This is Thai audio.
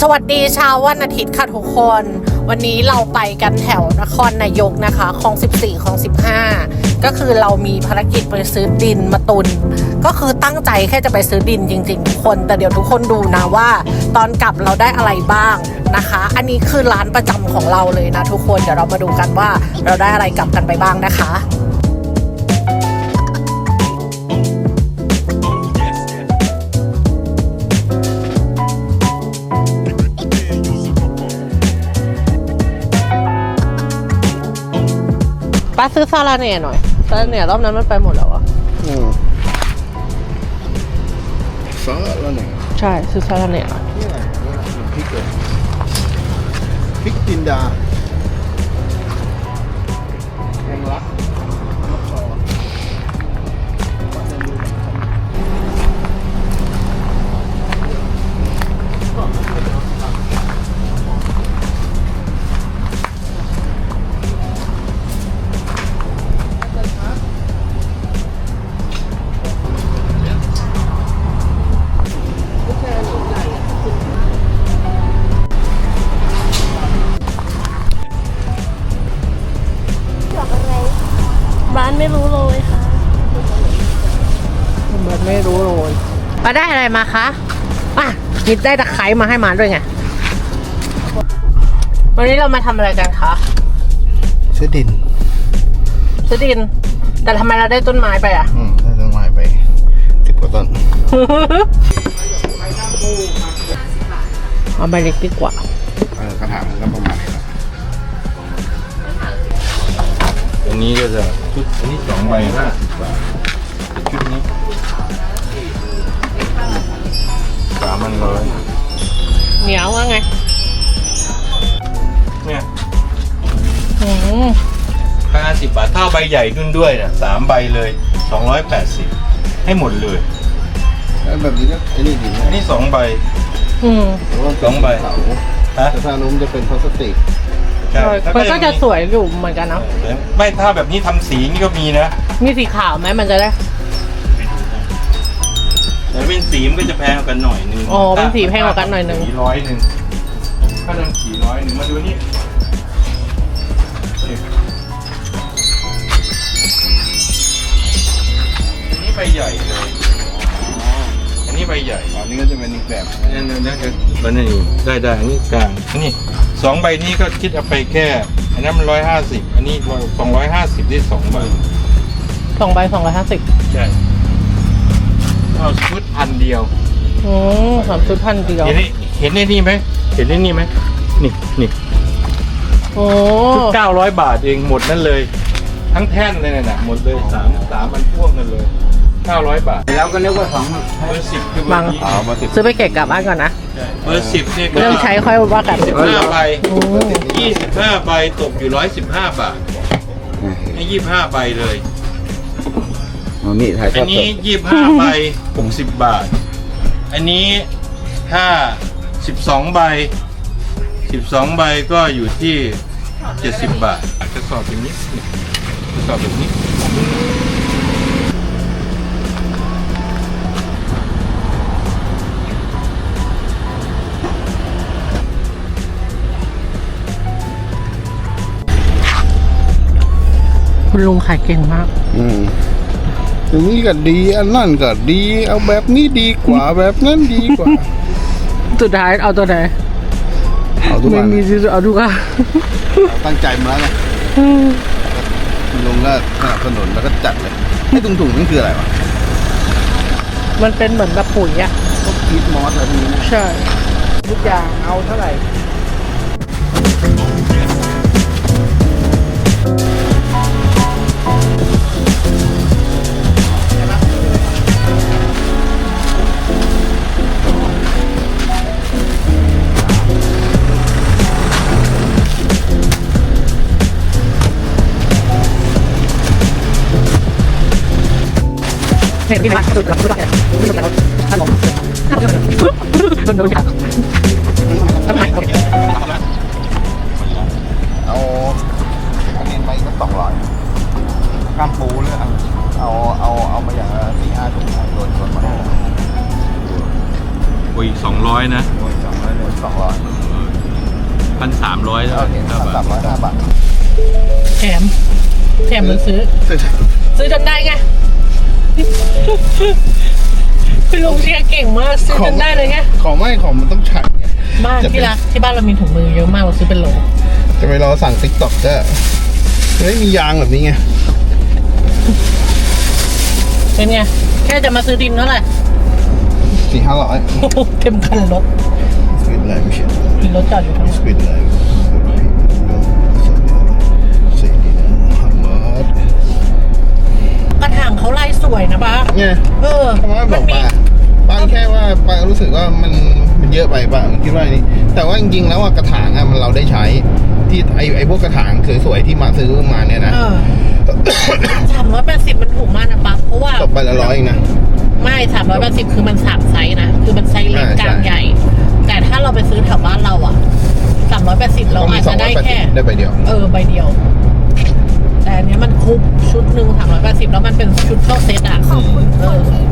สวัสดีเช้าวันอาทิตย์ค่ะทุกคน วันนี้เราไปกันแถวนครนายกนะคะคลอง14คลอง15 ก็คือเรามีภารกิจไปซื้อดินมาตุน ก็คือตั้งใจแค่จะไปซื้อดินจริงๆทุกคน แต่เดี๋ยวทุกคนดูนะว่า ตอนกลับเราได้อะไรบ้างนะคะ อันนี้คือร้านประจำของเราเลยนะทุกคนเดี๋ยวเรามาดูกันว่าเราได้อะไรกลับกันไปบ้างนะคะ ป้าซื้อซาลาเน่หน่อยซาลาเน่รอบนั้นมันไปหมดแล้วอะอืมซอสแล้วเนี่ยใช่ซื้อซาลาเน่หน่อยนี่อะไรนี่อะไรพริกเลยพริกจินดา ร้านไม่รู้เลยค่ะมันไม่รู้เลยมาได้อะไรมาคะอะคิดได้ตะไคร้มาให้มาด้วยไง วันนี้เรามาทำอะไรกันคะซื้อดิน ซื้อดิน แต่ทำไมเราได้ต้นไม้ไปอะ อืมได้ต้นไม้ไปสิบกว่าต้นเอาใบเล็กดีกว่า เออกระถางมันก็ประมาณนี้ อันนี้ก็จะชุดอันนี้สองใบห้าสิบบาทชุดนี้สามพันร้อยเหนียวว่าไงเนี่ยอืมห้าสิบบาทเท่าใบใหญ่ดุนด้วยนะสามใบเลยสองร้อยแปดสิบให้หมดเลยแล้วแบบนี้ก็ไอ้นี่ดีอันนี้สองใบอืมเพราะว่าสองใบ เสาฮะ แต่ถ้านุ่มจะเป็นพลาสติก ใช่แล้วมันก็ยังจะมีสวยอยู่เหมือนกันเนาะไม่ถ้าแบบนี้ทำสีนี่ก็มีนะ มีสีขาวไหมมันจะได้แต่เป็นสีมันก็จะแพงกว่ากันหน่อยนึงอ๋อเป็นสีแพงกว่ากันหน่อยนึงสีร้อยหนึ่งถ้าทำสีร้อยหนึ่งมาดูนี่นี่อันนี้ใบใหญ่เลย อันนี้ใบใหญ่อันนี้ก็จะเป็นอีกแบบนั่นนั่นนั่นก็นี่ได้ได้อันนี้กลางอันนี้สองใบนี้ก็คิดเอาไปแค่ อันนั้นมันร้อยห้าสิบอันนี้สองร้อยห้าสิบได้สองใบสองใบสองร้อยห้าสิบใช่เอาชุดพันเดียวอืมสามชุดพันเดียวเห็นไอ้เห็นไอ้นี่ไหมเห็นไอ้นี่ไหมนี่นี่โอ้ชุดเก้าร้อยบาทเองหมดนั่นเลย ทั้งแท่นเลยน่ะหมดเลยสามสามมันพ่วงกันเลย เก้าร้อยบาทแล้วก็นึกว่าสองเบอร์สิบคือเบอร์นี้เอามาสิบซื้อไปเก็บกลับบ้านก่อนนะใช่เบอร์สิบเนี่ยก็เริ่มใช้ค่อยว่ากันสิบห้าใบอืมยี่สิบห้าใบตกอยู่ร้อยสิบห้าบาทให้ยี่สิบห้าใบเลยเอานี่ถ่ายทอัอนดสนี้ดยี่สิบห้าใบหกสิบบาท อันนี้ถ้าสิบสองใบสิบสองใบก็อยู่ที่เจ็ดสิบบาทกระสอบอย่างนี้กระสอบแบบนี้ ลุงขายเก่งมาก อืมอันนี้ก็ดี อันนั่นก็ดี เอาแบบนี้ดีกว่า แบบนั้นดีกว่า สุดท้ายเอาตัวไหนเอาทุกไม่วันมีที่เอาทุกอันตั้งใจมาแล้วไงลุงก็สนับสนุนแล้วก็จัดเลยไอ้ตุงๆนั่นคืออะไรวะมันเป็นเหมือนแบบปุ๋ยอะพวกคีดมอสอะไรพวกนี้นะใช่ ทุกอย่างเอาเท่าไหร่ เห็นที่ไหนสุดกับสุดกับสุดกับขนมนโดนจับทำไมเอาอันนี้ไปก็สองร้อยกล้ามปูเลยเอาเอาเอาเอามาอย่างสี่ห้าถุงโดนชนมาโอ้ยสองร้อยนะโดนสองร้อยสองร้อยคันสามร้อยโอเคห้าสามร้อยห้าบาทแถมแถมหรือซื้อ ซื้อจนได้ไง คุณลุงเชียร์เก่งมากซื้อจนได้เลยไงของไม่ของมันต้องฉันไงบ้านจะเป็นที่รักที่บ้านเรามีถุงมือเยอะมากเราซื้อเป็นโหลจะไปรอสั่งติ๊กต็อกก็ไม่มียางแบบนี้ไงเป็นไงแค่จะมาซื้อดินเท่าไหร่สี่ห้าร้อยโอ้โหเต็มคันรถสปีดไลน์ไม่ใช่มีรถจอดอยู่ข้างหลังสปีดไลน์สี่ดีนะฮัมมัดกระถางเขาลายสวยนะป้าไงเออเพราะว่าบมัอนกมีป้าป้าแค่ว่าป้ารู้สึกว่ามันมันเยอะไปป้าคิดว่านี่แต่ว่าจริงๆแล้วว่ากระถางอะมันเราได้ใช้ที่ไอไอพวกกระถางสวยๆที่มาซื้อมาเนี่ยนะเออสามร้อยแปดสิบมันถูกมากนะป้าเพราะว่าตกไปละร้อยเองนะไม่สามร้อยแปดสิบคือมันสามไซส์นะคือมันไซส์เล็กอ่ากลางใช่ใหญ่ แต่ถ้าเราไปซื้อแถวบ้านเราอะสามร้อยแปดสิบเราต้องมีอาจสองจะร้อได้ยแปดแค่สิบได้ใบเดียว เออใบเดียว แต่อันนี้มันคุกชุดหนึ่งสามร้อยแปดสิบแล้วมันเป็นชุดเข้าเซตอะขอบคุณเออ ที่